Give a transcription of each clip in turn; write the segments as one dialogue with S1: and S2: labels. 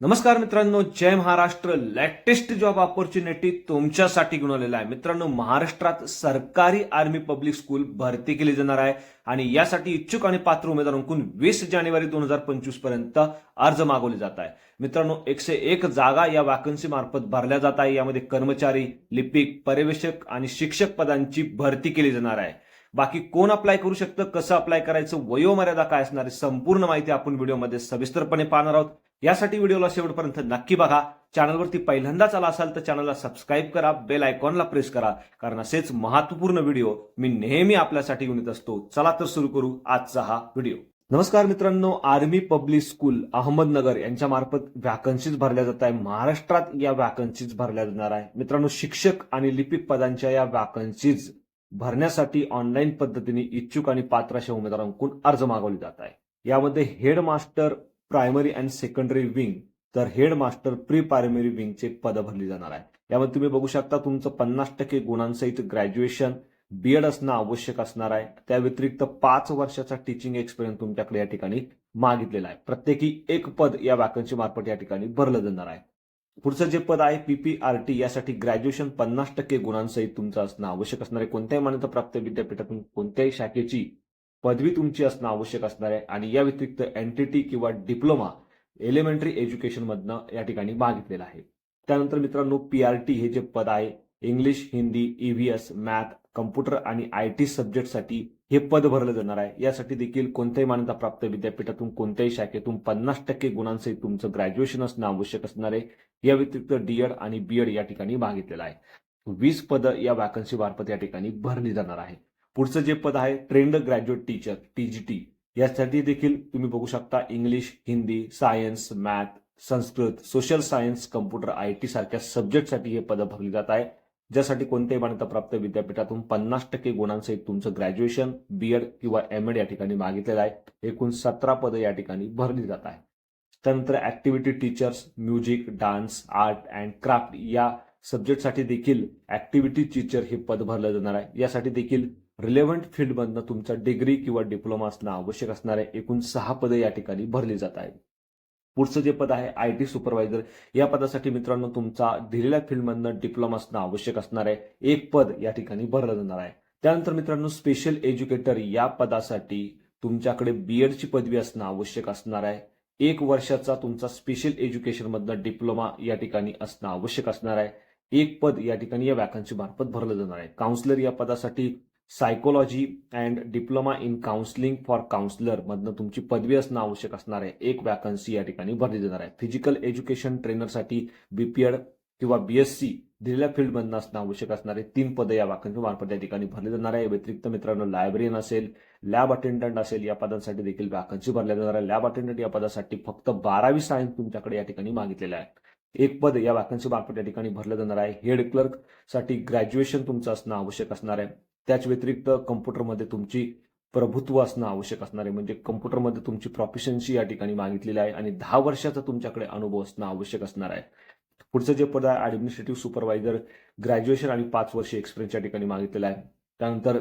S1: नमस्कार मित्रांनो जय महाराष्ट्र. लेटेस्ट जॉब ऑपॉर्च्युनिटी तुमच्यासाठी घेऊन आलेला आहे. मित्रांनो महाराष्ट्रात सरकारी आर्मी पब्लिक स्कूल भरती केली जाणार आहे आणि यासाठी इच्छुक आणि पात्र उमेदवारांकडून वीस जानेवारी दोन हजार पंचवीसपर्यंत अर्ज मागवले जात आहे. मित्रांनो एकशे एक जागा या वॅकन्सी मार्फत भरल्या जात आहे. यामध्ये कर्मचारी लिपिक पर्यवेक्षक आणि शिक्षक पदांची भरती केली जाणार आहे. बाकी कोण अप्लाय करू शकतं कसं अप्लाय करायचं वयोमर्यादा काय असणार आहे संपूर्ण माहिती आपण व्हिडिओमध्ये सविस्तरपणे पाहणार आहोत. यासाठी व्हिडिओला शेवटपर्यंत नक्की बघा. चॅनलवरती पहिल्यांदाच आला असाल तर चॅनलला सबस्क्राईब करा बेल आयकॉनला प्रेस करा कारण असेच महत्त्वपूर्ण व्हिडिओ मी नेहमी आपल्यासाठी घेऊन येत असतो. चला तर सुरू करू आजचा हा व्हिडिओ. नमस्कार मित्रांनो आर्मी पब्लिक स्कूल अहमदनगर यांच्या मार्फत व्हॅकन्सीज भरल्या जात आहे महाराष्ट्रात या व्हॅकन्सीज भरल्या जाणार आहे मित्रांनो शिक्षक आणि लिपिक पदांच्या या व्हॅकन्सीज भरण्यासाठी ऑनलाईन पद्धतीने इच्छुक आणि पात्र अशा उमेदवारांकडून अर्ज मागवले जात आहे यामध्ये headmaster primary and secondary wing तर हेड मास्टर प्री प्रायमरी विंगचे पद भरली जाणार आहे यामध्ये तुम्ही बघू शकता तुमचं पन्नास टक्के गुणांसहित ग्रॅज्युएशन बीएड असणं आवश्यक असणार आहे. त्या व्यतिरिक्त पाच वर्षाचा टीचिंग एक्सपिरियन्स तुमच्याकडे या ठिकाणी मागितलेला आहे. प्रत्येकी एक पद या वॅकन्सी मार्फत या ठिकाणी भरलं जाणार आहे. पुढचं जे पद आहे पीपीआरटी यासाठी ग्रॅज्युएशन पन्नास टक्के गुणांसहित तुमचं असणं आवश्यक असणार आहे. कोणत्याही मान्यता प्राप्त विद्यापीठातून कोणत्याही शाखेची पदवी तुमची असणं आवश्यक असणार आहे आणि या व्यतिरिक्त एनटीटी किंवा डिप्लोमा एलिमेंटरी एज्युकेशन मधनं या ठिकाणी मागितलेलं आहे. त्यानंतर मित्रांनो पीआरटी हे जे पद आहे English Hindi E V S math computer आणि आय टी सब्जेक्टसाठी हे पद भरलं जाणार आहे. यासाठी देखील कोणत्याही मान्यता प्राप्त विद्यापीठातून कोणत्याही शाखेतून पन्नास टक्के गुणांसहित तुमचं ग्रॅज्युएशन असणं आवश्यक असणार आहे. या व्यतिरिक्त डीएड आणि बीएड या ठिकाणी मागितलेलं आहे. वीस पद या वॅकन्सी मार्फत या ठिकाणी भरली जाणार आहे. पुढचं जे पद आहे ट्रेंड ग्रॅज्युएट टीचर टीजीटी यासाठी देखील तुम्ही बघू शकता English Hindi science math Sanskrit social science computer I T सारख्या सब्जेक्टसाठी हे पद भरली जात आहे ज्यासाठी कोणत्याही मान्यताप्राप्त विद्यापीठातून पन्नास टक्के गुणांसहित तुमचं ग्रॅज्युएशन बीएड किंवा एम एड या ठिकाणी मागितलेलं आहे. एकूण सतरा पदं या ठिकाणी भरली जात आहे त्यानंतर activity teachers music dance art and craft या सब्जेक्टसाठी देखील ऍक्टिव्हिटी टीचर हे पद भरलं जाणार आहे. यासाठी देखील रिलेव्हंट फील्डमधनं तुमचा डिग्री किंवा डिप्लोमा असणं आवश्यक असणार आहे एकूण सहा पदं या ठिकाणी भरली जात आहेत. पुढचं जे पद आहे आय टी सुपरवायझर या पदासाठी मित्रांनो तुमचा दिलेल्या फील्डमधनं डिप्लोमा असणं आवश्यक असणार आहे एक पद या ठिकाणी भरलं जाणार आहे. त्यानंतर मित्रांनो स्पेशल एज्युकेटर या पदासाठी तुमच्याकडे बीएडची पदवी असणं आवश्यक असणार आहे. एक वर्षाचा तुमचा स्पेशल एज्युकेशनमधनं डिप्लोमा या ठिकाणी असणं आवश्यक असणार आहे. एक पद या ठिकाणी या वॅकन्सी मार्फत भरलं जाणार आहे. काउन्सिलर या पदासाठी psychology and diploma in counselling for counsellor मधनं तुमची पदवी असणं आवश्यक असणार आहे. एक वॅकन्सी या ठिकाणी भरली जाणार आहे. फिजिकल एज्युकेशन ट्रेनरसाठी बीपीएड किंवा बीएससी दिलेल्या फील्डमधनं असणं आवश्यक असणारे तीन पदं या वॅकन्सी मार्फत या ठिकाणी भरली जाणार आहे. व्यतिरिक्त मित्रांनो लायब्ररीन असेल लॅब अटेंडंट असेल या पदांसाठी देखील वॅकन्सी भरल्या जाणार आहे. लॅब अटेंडंट या पदासाठी फक्त बारावी सायन्स तुमच्याकडे या ठिकाणी मागितलेलं आहे एक पद या वॅकन्सी मार्फत या ठिकाणी भरलं जाणार आहे. हेड क्लर्कसाठी ग्रॅज्युएशन तुमचं असणं आवश्यक असणार आहे. त्याच व्यतिरिक्त कम्प्युटरमध्ये तुमची प्रभुत्व असणं आवश्यक असणार आहे. म्हणजे कम्प्युटरमध्ये तुमची प्रॉफिशन्सी या ठिकाणी मागितलेली आहे आणि दहा वर्षाचा तुमच्याकडे अनुभव असणं आवश्यक असणार आहे. पुढचं जे पद आहे ऍडमिनिस्ट्रेटिव्ह सुपरवायझर ग्रॅज्युएशन आणि पाच वर्ष एक्सपिरियन्स या ठिकाणी मागितलेलं आहे. त्यानंतर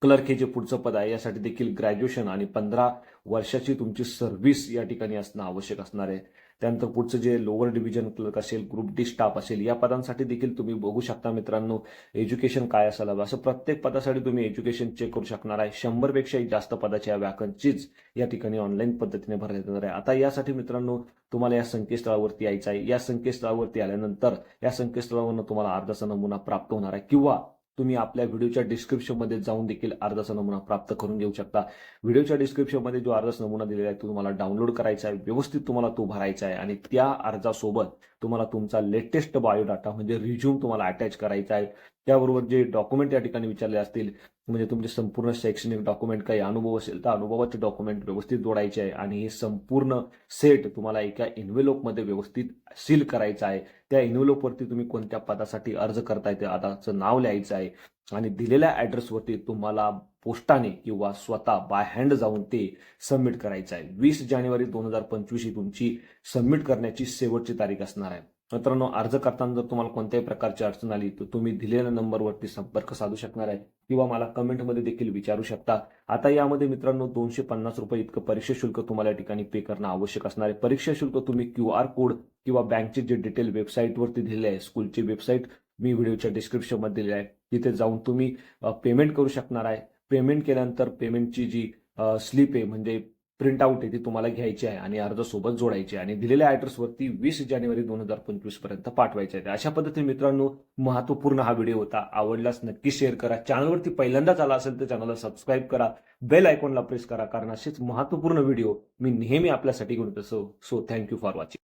S1: क्लर्क हे जे पुढचं पद आहे यासाठी देखील ग्रॅज्युएशन आणि पंधरा वर्षाची तुमची सर्व्हिस या ठिकाणी असणं आवश्यक असणार आहे. त्यानंतर पुढचं जे लोअर डिव्हिजन क्लर्क असेल ग्रुप डी स्टाफ असेल या पदांसाठी देखील तुम्ही बघू शकता मित्रांनो एज्युकेशन काय असायला हवं. असं प्रत्येक पदासाठी तुम्ही एज्युकेशन चेक करू शकणार आहे. शंभरपेक्षाही जास्त पदाच्या वॅकन्सीज या ठिकाणी ऑनलाईन पद्धतीने भरल्या जाणार आहे. आता यासाठी मित्रांनो तुम्हाला या संकेतस्थळावरती यायचं आहे. या संकेतस्थळावरती आल्यानंतर या संकेतस्थळावरून तुम्हाला अर्जाचा नमुना प्राप्त होणार आहे किंवा तुम्ही आपल्या व्हिडिओच्या डिस्क्रिप्शनमध्ये जाऊन देखील अर्जाचा नमुना प्राप्त करून घेऊ शकता. व्हिडिओच्या डिस्क्रिप्शनमध्ये जो अर्जाचा नमुना दिलेला आहे तो तुम्हाला डाउनलोड करायचा आहे व्यवस्थित तुम्हाला तो भरायचा आहे आणि त्या अर्जासोबत तुम्हाला तुमचा लेटेस्ट बायोडाटा म्हणजे रिझ्यूम तुम्हाला अटॅच करायचा आहे. त्याबरोबर जे डॉक्युमेंट या ठिकाणी विचारले असतील म्हणजे तुमचे संपूर्ण शैक्षणिक डॉक्युमेंट काही अनुभव असेल तर अनुभवाचे डॉक्युमेंट व्यवस्थित जोडायचे आहे आणि हे संपूर्ण सेट तुम्हाला एका इन्व्हेलोपमध्ये व्यवस्थित सील करायचं आहे. त्या इन्व्हेलोपवरती तुम्ही कोणत्या पदासाठी अर्ज करताय ते आताचं नाव लिहायचं आहे. आणि दिलेल्या ॲड्रेसवरती तुम्हाला पोस्टाने किंवा स्वतः बाय हँड जाऊन ते सबमिट करायचं आहे. वीस जानेवारी दोन हजार पंचवीस ही तुमची सबमिट करण्याची शेवटची तारीख असणार आहे. मित्रांनो अर्ज करताना जर तुम्हाला कोणत्याही प्रकारची अडचण आली तर तुम्ही दिलेल्या नंबरवरती संपर्क साधू शकणार आहे किंवा मला कमेंटमध्ये देखील विचारू शकता. आता यामध्ये मित्रांनो दोनशे पन्नास रुपये इतकं परीक्षा शुल्क तुम्हाला या ठिकाणी पे करणं आवश्यक असणार आहे. परीक्षा शुल्क तुम्ही क्यू आर कोड किंवा बँकचे जे डिटेल वेबसाईटवरती दिलेले आहे स्कूलची वेबसाईट मी व्हिडिओच्या डिस्क्रिप्शनमध्ये दिली आहे. तिथे जाऊन तुम्ही पेमेंट करू शकणार आहे. पेमेंट केल्यानंतर पेमेंटची जी स्लिप आहे म्हणजे प्रिंट आउट आहे ती तुम्हाला घ्यायची आहे आणि अर्ज सोबत जोडायची आहे. आणि दिलेल्या ॲड्रेसवरती वीस जानेवारी दोन हजार पंचवीसपर्यंत पाठवायचे आहे. अशा पद्धतीने मित्रांनो महत्त्वपूर्ण हा व्हिडिओ होता. आवडल्यास नक्की शेअर करा. चॅनलवरती पहिल्यांदाच आला असेल तर चॅनलला सबस्क्राईब करा. बेल आयकॉनला प्रेस करा. कारण असेच महत्त्वपूर्ण व्हिडिओ मी नेहमी आपल्यासाठी घेऊन येतो so so thank you for watching